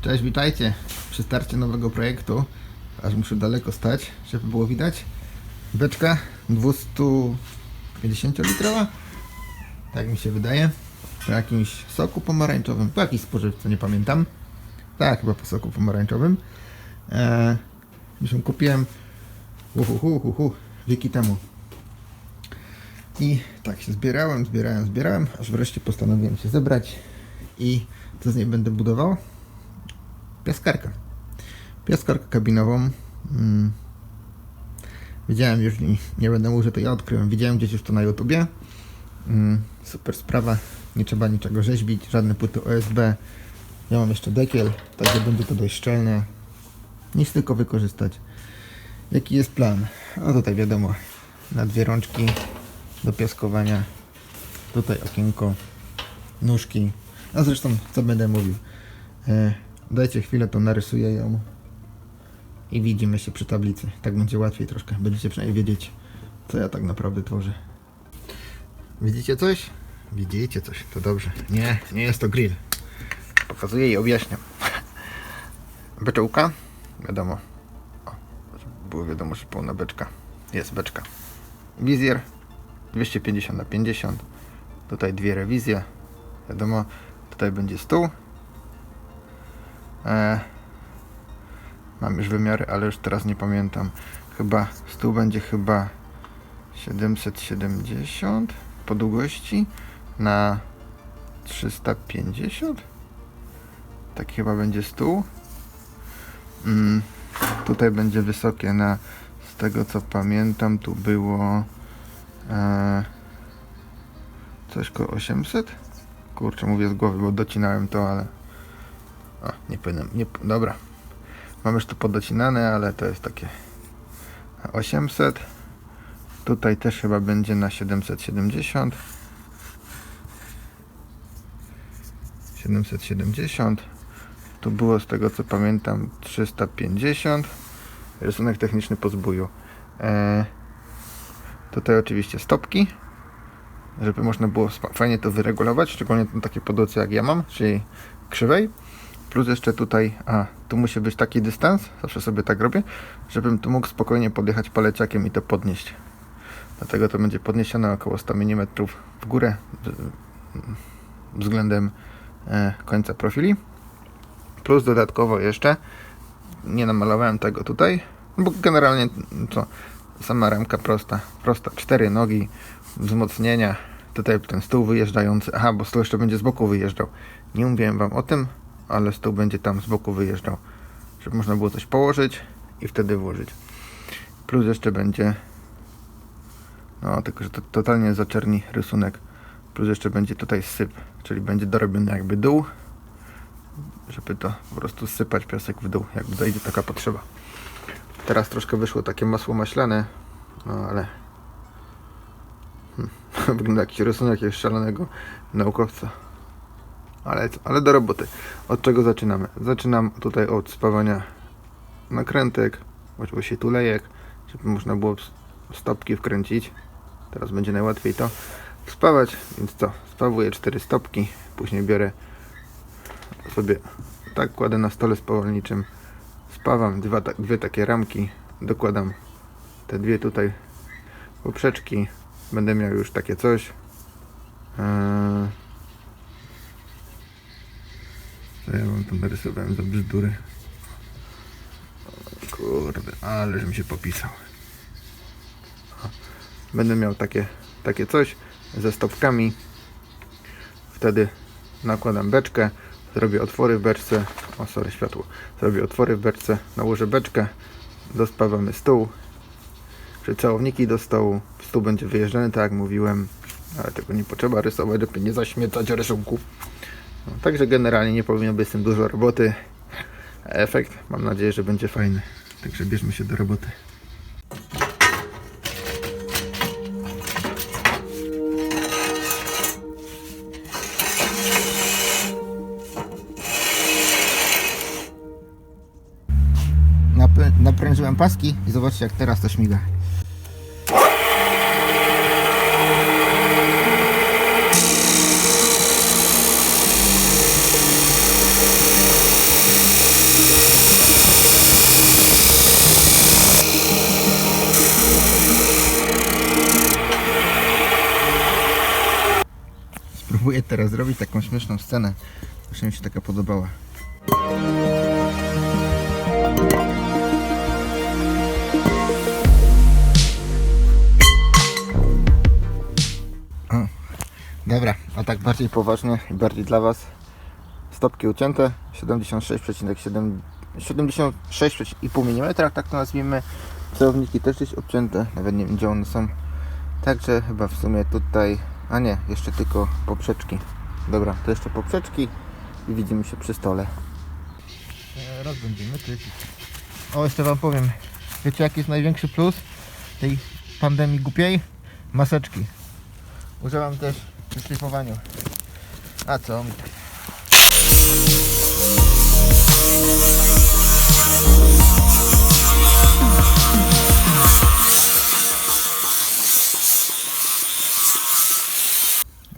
Cześć, witajcie przy starcie nowego projektu. Aż muszę daleko stać, żeby było widać. Beczka 250-litrowa, tak mi się wydaje. Po jakimś soku pomarańczowym, po jakiejś spożywce, nie pamiętam. Tak, chyba po soku pomarańczowym. Eee, już ją kupiłem uhu, hu, hu, hu, wieki temu. I tak się zbierałem, zbierałem, zbierałem, aż wreszcie postanowiłem się zebrać i co z niej będę budował? Piaskarkę. Piaskarkę kabinową. Mm. Widziałem już, nie, nie będę mówił, że to ja odkryłem, widziałem gdzieś już to na YouTubie. Mm. Super sprawa, nie trzeba niczego rzeźbić, żadne płyty OSB. Ja mam jeszcze dekiel, także będzie to dość szczelne. Nic tylko wykorzystać. Jaki jest plan? No tutaj wiadomo, na dwie rączki do piaskowania. Tutaj okienko, nóżki. A zresztą, co będę mówił. E, dajcie chwilę, to narysuję ją i widzimy się przy tablicy. Tak będzie łatwiej troszkę. Będziecie przynajmniej wiedzieć, co ja tak naprawdę tworzę. Widzicie coś? Widzicie coś, to dobrze. Nie, nie jest to grill. Pokazuję i objaśniam. Beczułka, wiadomo. O, było wiadomo, że pełna beczka. Jest beczka. Wizjer 250 na 50. Tutaj dwie rewizje. Wiadomo, tutaj będzie stół. E, mam już wymiary, ale już teraz nie pamiętam. Chyba stół będzie chyba 770 po długości na 350. Taki chyba będzie stół. Mm, tutaj będzie wysokie na z tego co pamiętam tu było e, coś koło 800 kurczę mówię z głowy bo docinałem to ale a, nie powinienem nie, dobra. Mam już to podocinane ale to jest takie 800 tutaj też chyba będzie na 770 770 tu było z tego co pamiętam 350 rysunek techniczny po zbóju e, tutaj oczywiście stopki żeby można było fajnie to wyregulować szczególnie na takiej podłodze jak ja mam czyli krzywej plus jeszcze tutaj a tu musi być taki dystans zawsze sobie tak robię żebym tu mógł spokojnie podjechać paleciakiem i to podnieść. Dlatego to będzie podniesione około 100 mm w górę względem e, końca profili. Plus dodatkowo jeszcze nie namalowałem tego tutaj bo generalnie co sama ramka prosta prosta cztery nogi wzmocnienia tutaj ten stół wyjeżdżający aha bo stół jeszcze będzie z boku wyjeżdżał. Nie mówiłem wam o tym ale stół będzie tam z boku wyjeżdżał żeby można było coś położyć i wtedy włożyć plus jeszcze będzie no tylko że to totalnie zaczerni rysunek plus jeszcze będzie tutaj syp czyli będzie dorobiony jakby dół żeby to po prostu sypać piasek w dół, jak dojdzie taka potrzeba. Teraz troszkę wyszło takie masło maślane, no ale hmm, wygląda jakiś rysunek jakiegoś szalonego naukowca. Ale, ale do roboty. Od czego zaczynamy? Zaczynam tutaj od spawania nakrętek, właściwie tulejek, żeby można było stopki wkręcić. Teraz będzie najłatwiej to spawać, więc co? Spawuję cztery stopki, później biorę sobie tak kładę na stole spawalniczym spawam dwa, dwie takie ramki dokładam te dwie tutaj poprzeczki będę miał już takie coś eee... ja wam tu narysowałem za bzdury. O, kurde, ale mi się popisał. Będę miał takie takie coś ze stopkami. Wtedy nakładam beczkę zrobię otwory w beczce. O sorry światło. Zrobię otwory w beczce nałożę beczkę dospawamy stół. Przycałowniki do stołu. Stół będzie wyjeżdżany tak jak mówiłem ale tego nie potrzeba rysować żeby nie zaśmiecać rysunku no, także generalnie nie powinno być z tym dużo roboty. Efekt mam nadzieję, że będzie fajny. Także bierzmy się do roboty. Naprężyłem paski i zobaczcie jak teraz to śmiga. Teraz zrobić taką śmieszną scenę. Właśnie mi się taka podobała. Dobra, a tak bardziej poważnie i bardziej dla Was. Stopki ucięte 76,7 76,5 mm, tak to nazwijmy. Celowniki też gdzieś obcięte, nawet nie wiem gdzie one są. Także chyba w sumie tutaj, a nie, jeszcze tylko poprzeczki. Dobra, to jeszcze poprzeczki i widzimy się przy stole. Raz będziemy tyczyć. O, jeszcze Wam powiem. Wiecie jaki jest największy plus tej pandemii głupiej? Maseczki. Używam też przy szlifowaniu. A co?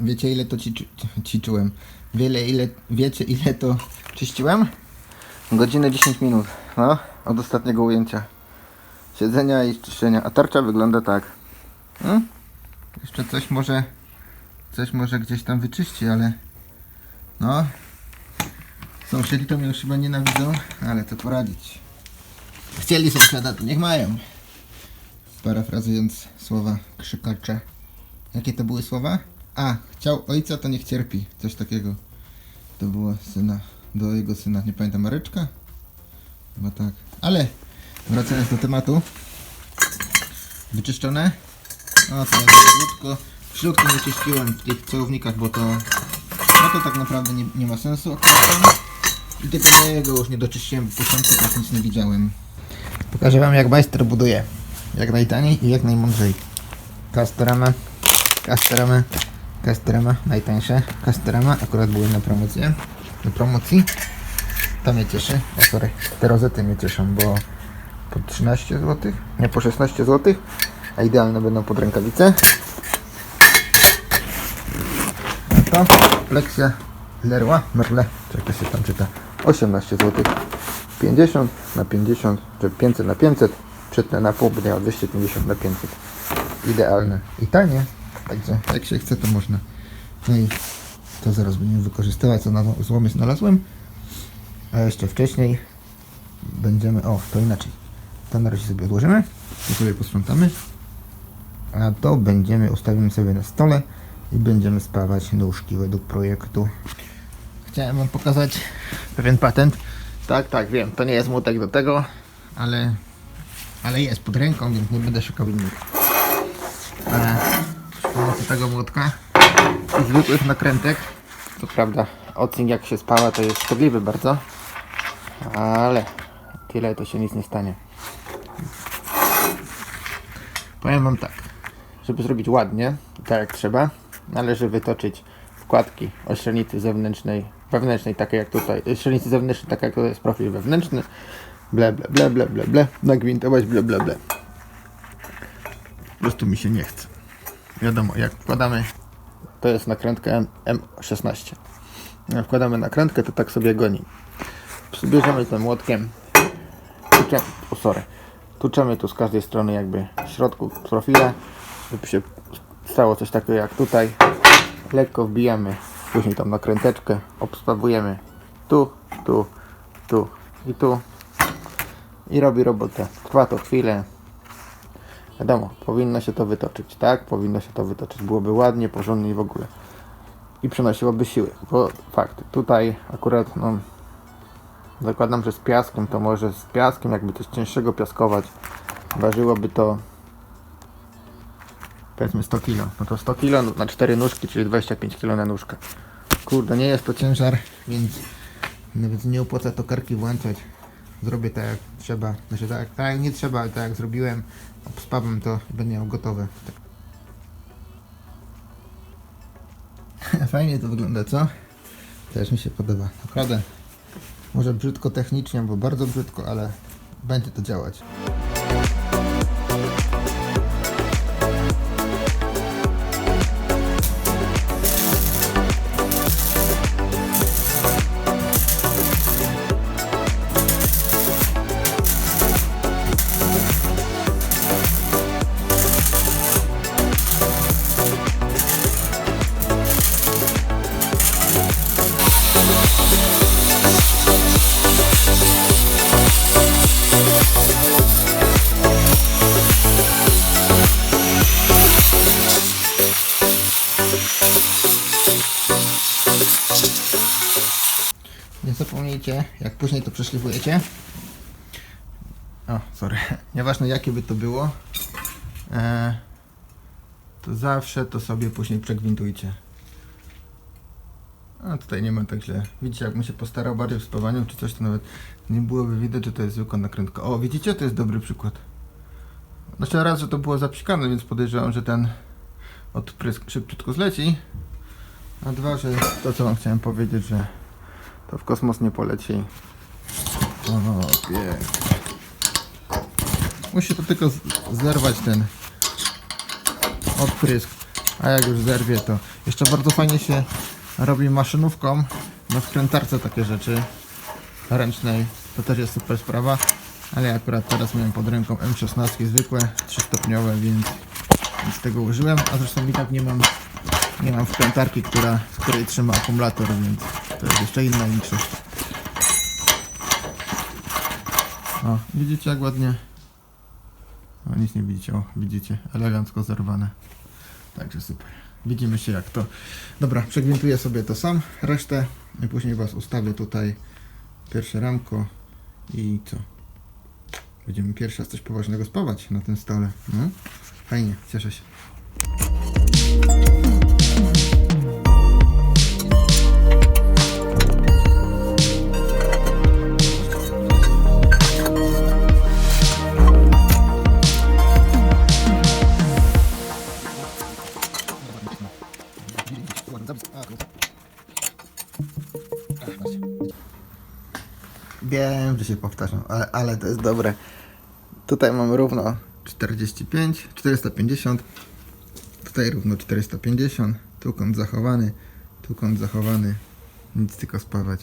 Wiecie ile to ciczy, ciczyłem? Wiele ile, wiecie ile to czyściłem? Godzinę 10 minut. No, od ostatniego ujęcia. Siedzenia i czyszczenia. A tarcza wygląda tak. Hmm? Jeszcze coś może coś może gdzieś tam wyczyści, ale no sąsiedzi to mnie już chyba nienawidzą, ale co poradzić. Chcieli sąsiada, to niech mają. Parafrazując słowa krzykacza. Jakie to były słowa? A, chciał ojca, to niech cierpi. Coś takiego. To było syna, do jego syna, nie pamiętam, Mareczka? Chyba tak. Ale wracając do tematu. Wyczyszczone. O, teraz środko. W środku nie czyściłem w tych celownikach, bo to no to tak naprawdę nie, nie ma sensu. I tego mojego już nie doczyściłem, bo początku tak nic nie widziałem. Pokażę wam jak majster buduje. Jak najtaniej i jak najmądrzej. Castorama, Castorama, Castorama, najtańsze. Castorama akurat były na promocję. Na promocji. To mnie cieszy. O, sorry. Te rozety mnie cieszą, bo po 13 zł, nie po 16 zł, a idealne będą pod rękawice. A to lekcja Leroy Merle, to się tam czyta, 18 zł. 50 na 50, czy 500 na 500, przetnę na pół, będzie miał 250 na 500. Idealne i tanie, także jak się chce to można. No i to zaraz będziemy wykorzystywać, co na złomie znalazłem. A jeszcze wcześniej będziemy, o to inaczej, to na razie sobie odłożymy, to sobie posprzątamy, a to będziemy, ustawimy sobie na stole i będziemy spawać nóżki według projektu. Chciałem wam pokazać pewien patent. Tak, tak, wiem, to nie jest młotek do tego, ale, ale jest pod ręką, więc nie będę szukał innych. Przy pomocy tego młotka i zwykłych nakrętek, co prawda ocyn jak się spała to jest szkodliwy bardzo, ale tyle to się nic nie stanie. Powiem wam tak, żeby zrobić ładnie, tak jak trzeba, należy wytoczyć wkładki o średnicy zewnętrznej, wewnętrznej, takie jak tutaj, y, średnicy zewnętrznej, tak jak to jest profil wewnętrzny, ble, ble, ble, ble, ble, ble, nagwintować, ble, ble, ble. Po prostu mi się nie chce. Wiadomo, jak wkładamy, to jest nakrętka M- M16. Jak wkładamy nakrętkę, to tak sobie goni. Bierzemy tym młotkiem, tuczemy, o sorry, tuczemy tu z każdej strony jakby w środku profila, żeby się stało coś takiego jak tutaj. Lekko wbijamy później tą nakręteczkę, obstawujemy tu, tu, tu i tu i robi robotę. Trwa to chwilę. Wiadomo, powinno się to wytoczyć, tak? Powinno się to wytoczyć. Byłoby ładnie, porządnie i w ogóle. I przynosiłoby siły, bo fakt, tutaj akurat, no, zakładam, że z piaskiem, to może z piaskiem, jakby coś cięższego piaskować, ważyłoby to powiedzmy 100 kg. No to 100 kg na 4 nóżki, czyli 25 kg na nóżkę. Kurde, nie jest to ciężar, więc nawet nie opłaca to karki włączać. Zrobię tak jak trzeba. Znaczy tak, tak jak nie trzeba, ale tak jak zrobiłem, obspawam to i będę miał gotowe. Fajnie to wygląda, co? Też mi się podoba. Naprawdę. Może brzydko technicznie, bo bardzo brzydko, ale będzie to działać. Później to przeszlifujecie. O, sorry. Nieważne jakie by to było, e, to zawsze to sobie później przegwintujcie. A tutaj nie ma tak źle. Widzicie, jakbym się postarał bardziej w spawaniu czy coś, to nawet nie byłoby widać, że to jest zwykła nakrętka. O, widzicie? To jest dobry przykład. Znaczy raz, że to było zapsikane, więc podejrzewam, że ten odprysk szybciutko zleci. A dwa, że to co wam chciałem powiedzieć, że to w kosmos nie poleci. O, pięknie. Musi to tylko zerwać ten odprysk. A jak już zerwie to jeszcze bardzo fajnie się robi maszynówką na wkrętarce takie rzeczy ręcznej. To też jest super sprawa. Ale ja akurat teraz miałem pod ręką M16 zwykłe, 3-stopniowe, więc, więc tego użyłem. A zresztą i tak nie mam, nie mam wkrętarki, która, w której trzyma akumulator, więc to jest jeszcze inna większość. O, widzicie jak ładnie? O, nic nie widzicie, o, widzicie, elegancko zerwane. Także super. Widzimy się jak to. Dobra, przegwintuję sobie to sam, resztę i później Was ustawię tutaj pierwsze ramko i co? Będziemy pierwszy raz coś poważnego spawać na tym stole. No? Fajnie, cieszę się. Powtarzam, ale, ale to jest dobre. Tutaj mamy równo 45, 450. Tutaj równo 450. Tu kąt zachowany, tu kąt zachowany. Nic tylko spawać.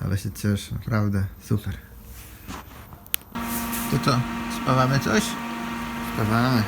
Ale się cieszę, naprawdę super. To co? Spawamy coś? Spawamy.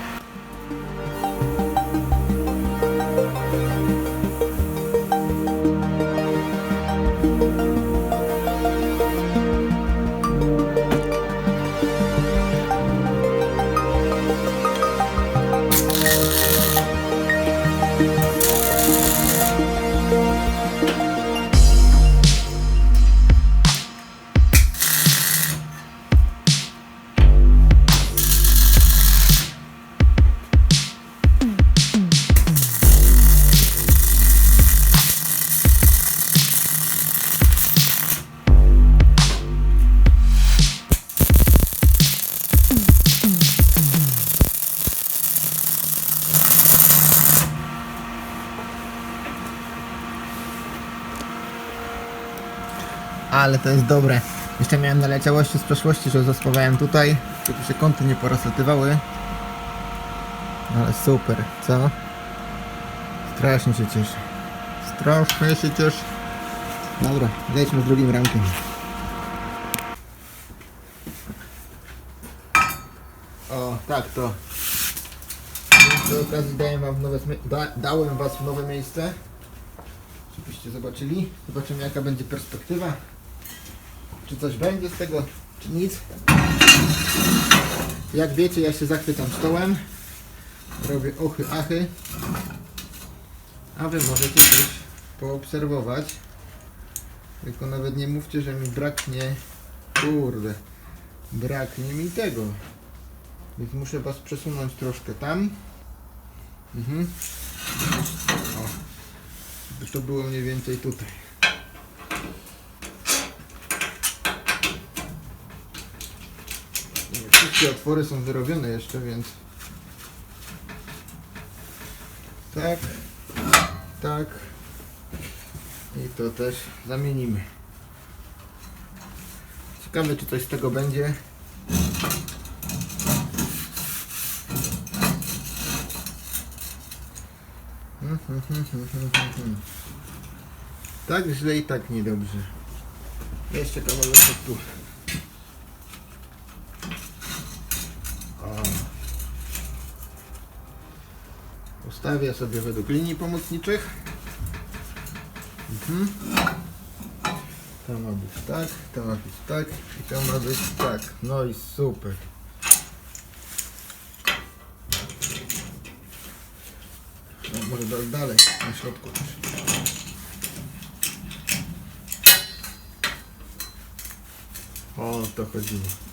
Ale to jest dobre. Jeszcze miałem naleciałości z przeszłości, że zaspawałem tutaj, żeby się kąty nie porozlatywały. Ale super, co? Strasznie się cieszę. Strasznie się cieszę. Dobra, lećmy z drugim ramkiem. O, tak to. Przy okazji dałem wam nowe, da, dałem was w nowe miejsce. Żebyście zobaczyli. Zobaczymy jaka będzie perspektywa. Czy coś będzie z tego, czy nic. Jak wiecie, ja się zachwycam stołem. Robię ochy, achy. A wy możecie też poobserwować. Tylko nawet nie mówcie, że mi braknie. Kurde. Braknie mi tego. Więc muszę was przesunąć troszkę tam. Mhm. O. To było mniej więcej tutaj. Nie, Wszystkie otwory są wyrobione jeszcze, więc tak, tak i to też zamienimy. Ciekawe, czy coś z tego będzie. Tak źle i tak niedobrze. Jeszcze kawałeczek tu. Ustawię sobie według linii pomocniczych. Mhm. To ma być tak, to ma być tak i to ma być tak. No i super. No, może da- dalej, na środku też. O, to chodziło.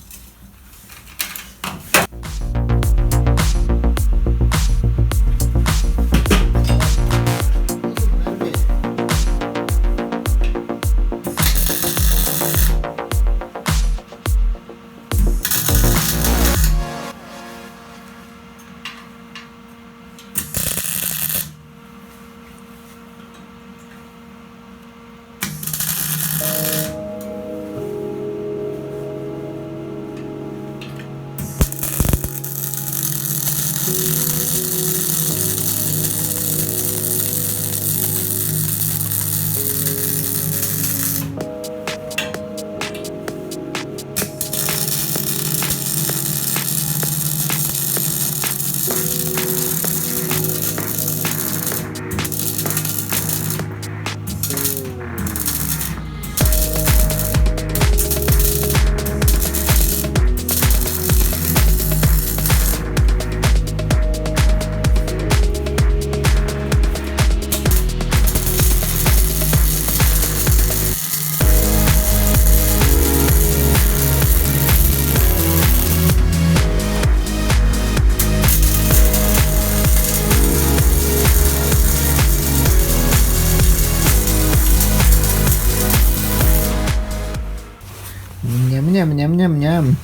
Mniam, mniam, mniam, mniam, mniam.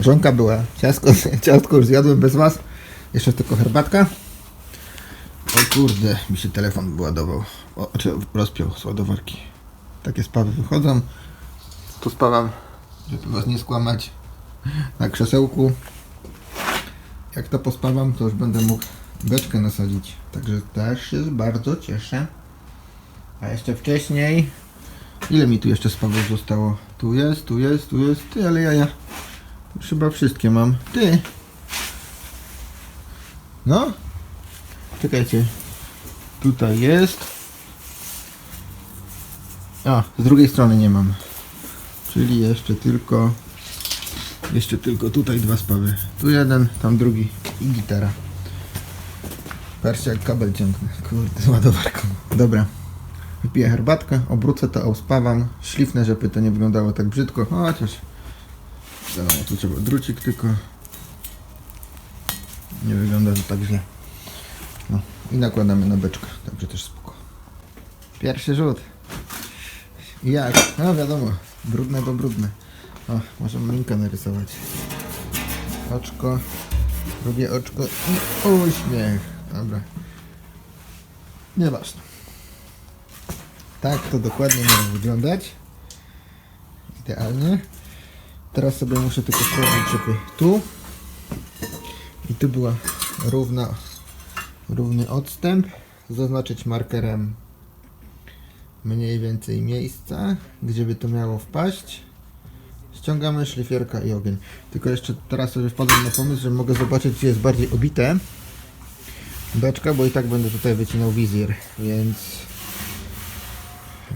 Żonka była. Ciastko, ciastko już zjadłem bez was. Jeszcze tylko herbatka. O kurde, mi się telefon wyładował. O, czy rozpiął z ładowarki. Takie spawy wychodzą. Tu spawam, żeby was nie skłamać. Na krzesełku. Jak to pospawam, to już będę mógł beczkę nasadzić. Także też się bardzo cieszę. A jeszcze wcześniej Ile mi tu jeszcze spawów zostało? Tu jest, tu jest, tu jest. Ty, ale ja, ja już chyba wszystkie mam. Ty! No? Czekajcie. Tutaj jest. A, z drugiej strony nie mam. Czyli jeszcze tylko... Jeszcze tylko tutaj dwa spawy. Tu jeden, tam drugi i gitara. Patrzcie jak kabel ciągnę. Kurde, z ładowarką. Dobra. Wypiję herbatkę, obrócę to, a uspawam. Ślifne, żeby to nie wyglądało tak brzydko, chociaż... Wiadomo, tu trzeba drucik tylko. Nie wygląda to tak źle. No i nakładamy na beczkę, także też spoko. Pierwszy rzut. Jak? No wiadomo, brudne to brudne. O, możemy linkę narysować. Oczko, drugie oczko i uśmiech. Dobra. Nieważne. Tak to dokładnie miało wyglądać. Idealnie. Teraz sobie muszę tylko sprawdzić, żeby tu i tu była równa, równy odstęp. Zaznaczyć markerem mniej więcej miejsca, gdzie by to miało wpaść. Ściągamy szlifierka i ogień. Tylko jeszcze teraz sobie wpadłem na pomysł, że mogę zobaczyć, gdzie jest bardziej obite beczka, bo i tak będę tutaj wycinał wizjer, więc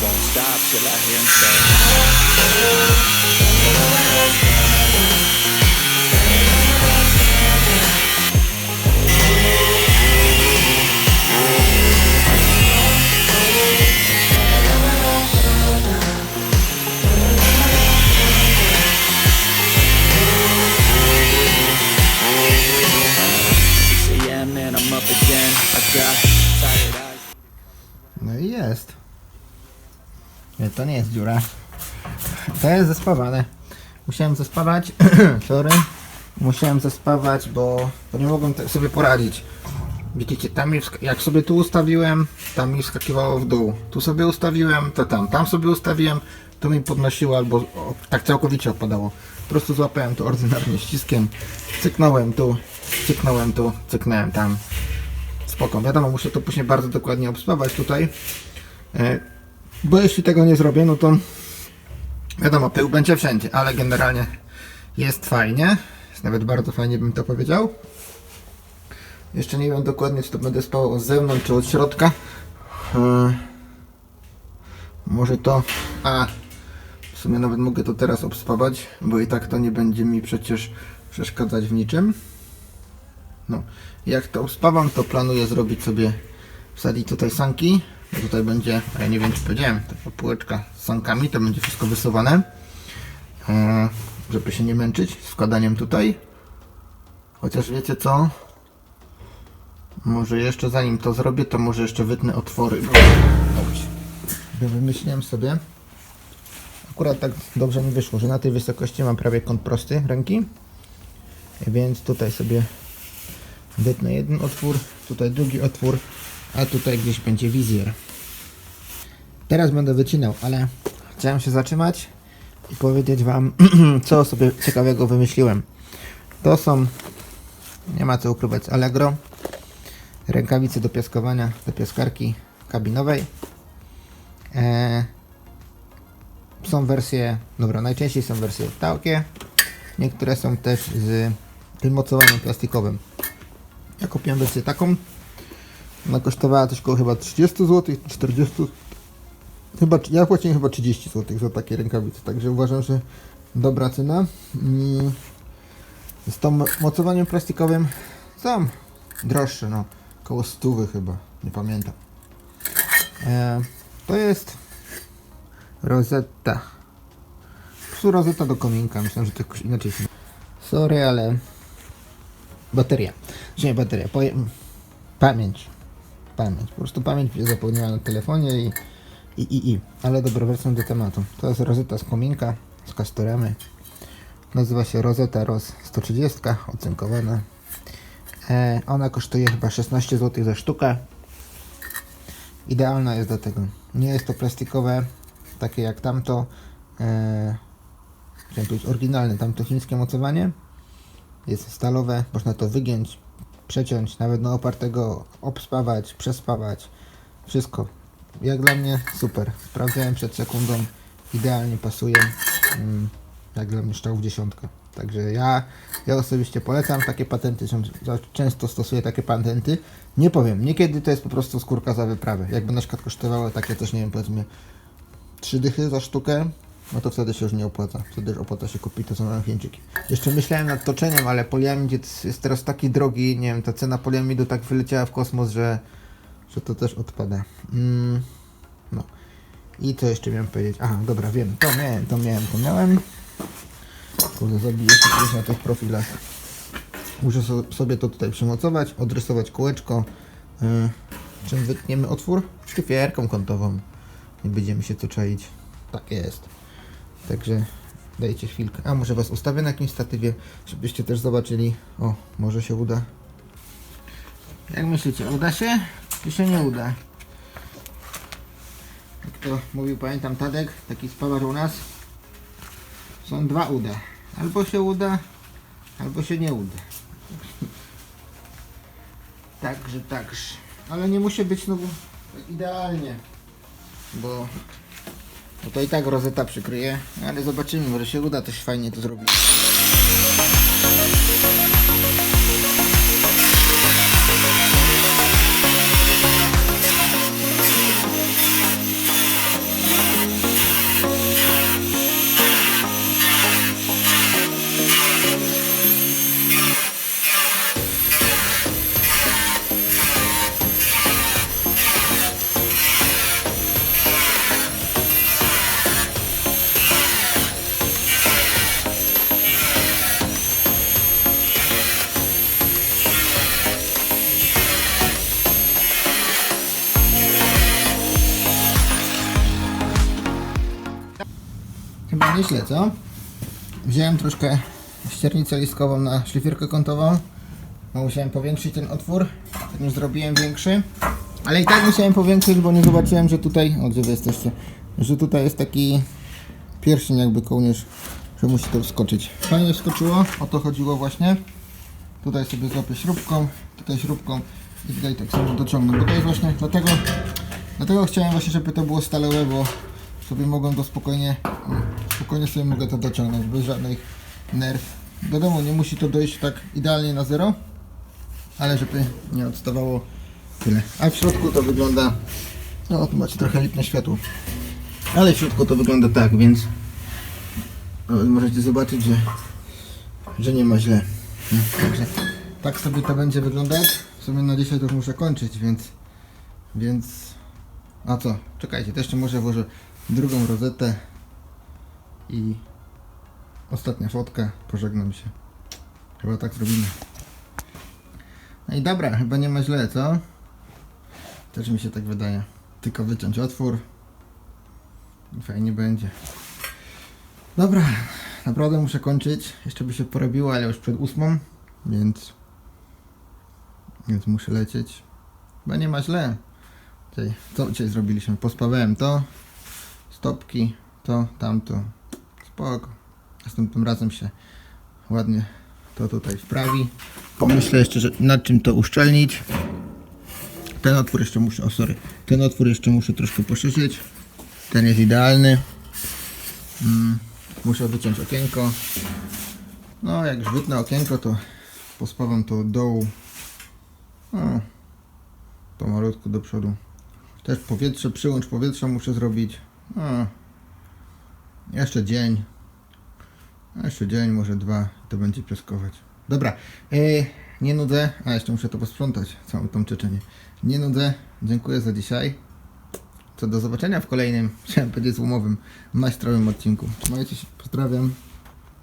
won't stop till I hear him say to nie jest dziura. To jest zespawane. Musiałem zespawać. Sorry. Musiałem zespawać, bo, bo nie mogłem tak sobie poradzić. Widzicie, tam jak sobie tu ustawiłem, tam mi wskakiwało w dół. Tu sobie ustawiłem, to tam. Tam sobie ustawiłem, to mi podnosiło albo o, tak całkowicie opadało. Po prostu złapałem to ordynarnie ściskiem, cyknąłem tu, cyknąłem tu, cyknąłem tam. Spoko, wiadomo, muszę to później bardzo dokładnie obspawać tutaj. Bo jeśli tego nie zrobię, no to wiadomo, pył będzie wszędzie, ale generalnie jest fajnie. Nawet bardzo fajnie bym to powiedział. Jeszcze nie wiem dokładnie, czy to będę spał od zewnątrz, czy od środka. Eee, może to... A, w sumie nawet mogę to teraz obspawać, bo i tak to nie będzie mi przecież przeszkadzać w niczym. No, jak to obspawam, to planuję zrobić sobie, wsadzić tutaj sanki. Tutaj będzie, ja nie wiem czy powiedziałem, taka półeczka z sankami, to będzie wszystko wysuwane. Eee, żeby się nie męczyć z wkładaniem tutaj. Chociaż wiecie co? Może jeszcze zanim to zrobię, to może jeszcze wytnę otwory. Bo Wymyśliłem sobie. Akurat tak dobrze mi wyszło, że na tej wysokości mam prawie kąt prosty ręki. Więc tutaj sobie wytnę jeden otwór, tutaj drugi otwór, a tutaj gdzieś będzie wizjer. Teraz będę wycinał, ale chciałem się zatrzymać i powiedzieć Wam, co sobie ciekawego wymyśliłem. To są, nie ma co ukrywać, Allegro, rękawice do piaskowania, do piaskarki kabinowej. Eee, są wersje, dobra, najczęściej są wersje takie, niektóre są też z tym mocowaniem plastikowym. Ja kupiłem wersję taką, ona kosztowała też około chyba 30 zł, 40 Chyba, ja płaciłem chyba 30 zł za takie rękawice, także uważam, że dobra cena. Mm, Z tą mocowaniem plastikowym są droższe, no około 100 chyba, nie pamiętam. E, to jest rozeta. Po prostu rozeta do kominka, myślałem, że to jakoś inaczej się Sorry, ale bateria. Czy nie bateria, poje... pamięć. Pamięć. Po prostu pamięć mi zapełniła na telefonie i i, i, i. Ale dobra, wracam do tematu. To jest rozeta z kominka, z kastoramy. Nazywa się Rosetta Ros 130, ocynkowana. E, ona kosztuje chyba 16 zł za sztukę. Idealna jest do tego. Nie jest to plastikowe, takie jak tamto. E, chciałem powiedzieć oryginalne, tamto chińskie mocowanie. Jest stalowe, można to wygiąć, przeciąć, nawet na opartego obspawać, przespawać. Wszystko jak dla mnie super. Sprawdzałem przed sekundą. Idealnie pasuje. Mm, jak dla mnie strzał w dziesiątkę. Także ja, ja osobiście polecam takie patenty. Często stosuję takie patenty. Nie powiem, niekiedy to jest po prostu skórka za wyprawę. Jakby na przykład kosztowało takie coś, nie wiem, powiedzmy 3 dychy za sztukę, no to wtedy się już nie opłaca. Wtedy już opłaca się kupić to są Chińczyki. Jeszcze myślałem nad toczeniem, ale poliamid jest, teraz taki drogi, nie wiem, ta cena poliamidu tak wyleciała w kosmos, że że to też odpada. Mm, no. I co jeszcze miałem powiedzieć? Aha, dobra, wiem. To miałem, to miałem, to miałem. Kurde, zabiję się gdzieś na tych profilach. Muszę so, sobie to tutaj przymocować, odrysować kółeczko. Yy, czym wytniemy otwór? Sztyfierką kątową. Nie będziemy się tu czaić. Tak jest. Także dajcie chwilkę. A może Was ustawię na jakimś statywie, żebyście też zobaczyli. O, może się uda. Jak myślicie, uda się? Czy się nie uda? Jak to mówił, pamiętam Tadek, taki spawarz u nas. Są dwa uda. Albo się uda, albo się nie uda. Także, także. Ale nie musi być znowu idealnie. Bo, to i tak rozeta przykryje. Ale zobaczymy, może się uda też fajnie to zrobić. Nieźle, co? Wziąłem troszkę ściernicę listkową na szlifierkę kątową. Musiałem powiększyć ten otwór. Ten już zrobiłem większy. Ale i tak musiałem powiększyć, bo nie zobaczyłem, że tutaj... O, gdzie wy jesteście? Że tutaj jest taki pierścień jakby kołnierz, że musi to wskoczyć. Fajnie wskoczyło, o to chodziło właśnie. Tutaj sobie złapię śrubką, tutaj śrubką i tutaj tak samo dociągnę, bo to jest właśnie dlatego, dlatego chciałem właśnie, żeby to było stalowe, bo sobie mogłem to spokojnie, spokojnie sobie mogę to dociągnąć bez żadnych nerw Wiadomo, nie musi to dojść tak idealnie na zero, ale żeby nie odstawało tyle. A w środku to wygląda, no tu macie trochę lipne światło, ale w środku to wygląda tak, więc możecie zobaczyć, że, że nie ma źle. No, Także tak sobie to będzie wyglądać. W sumie na dzisiaj to już muszę kończyć, więc więc a co? Czekajcie, to jeszcze może włożę drugą rozetę i ostatnia fotka, pożegnam się. Chyba tak zrobimy. No i dobra, chyba nie ma źle, co? Też mi się tak wydaje. Tylko wyciąć otwór. I fajnie będzie. Dobra, naprawdę muszę kończyć. Jeszcze by się porobiło, ale już przed ósmą, więc więc muszę lecieć. Chyba nie ma źle. Co dzisiaj zrobiliśmy? Pospawałem to, stopki, to, tamto. Spoko. Następnym razem się ładnie to tutaj wprawi. Pomyślę jeszcze, że nad czym to uszczelnić. Ten otwór jeszcze muszę, o sorry, ten otwór jeszcze muszę troszkę poszerzyć. Ten jest idealny. Mm, muszę wyciąć okienko. No, jak już wytnę okienko, to pospawam to dołu. O, pomalutku do przodu. Też powietrze, przyłącz powietrza muszę zrobić. O, jeszcze dzień. Jeszcze dzień, może dwa, to będzie piaskować. Dobra, yy, nie nudzę. A jeszcze muszę to posprzątać, całą tą Czeczenię. Nie nudzę, dziękuję za dzisiaj. Co do zobaczenia w kolejnym, chciałem powiedzieć złomowym, majstrowym odcinku. Trzymajcie się, pozdrawiam.